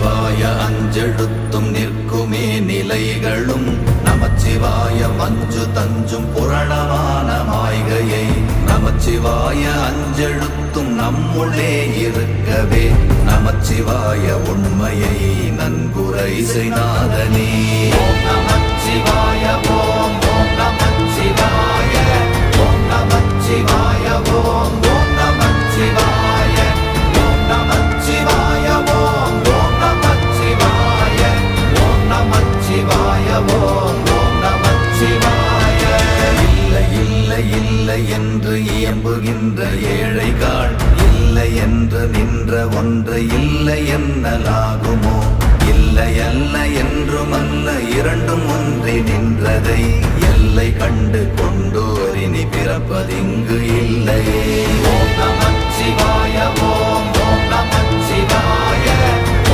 நமச்சிவாய அஞ்செழுத்தும் நிற்குமே நிலைகளும். நமச்சிவாய மஞ்சு தஞ்சும் புரணமான மாய்கையை நமச்சிவாய அஞ்செழுத்தும் நம்முள்ளே இருக்கவே. நமச்சிவாய உண்மையை நன்குரை செய்நாதனே. நமச்சிவாய ஓம் ஓம் நமச்சிவாய இல்லை இல்லை இல்லை என்று இயம்புகின்ற ஏழைகாள் இல்லை என்று நின்ற ஒன்று இல்லை என்னலாகுமோ இல்லை அல்ல என்றும் அல்ல இரண்டும் ஒன்றி நின்றதை எல்லை கண்டு கொண்டோரினி பிறப்பதிங்கு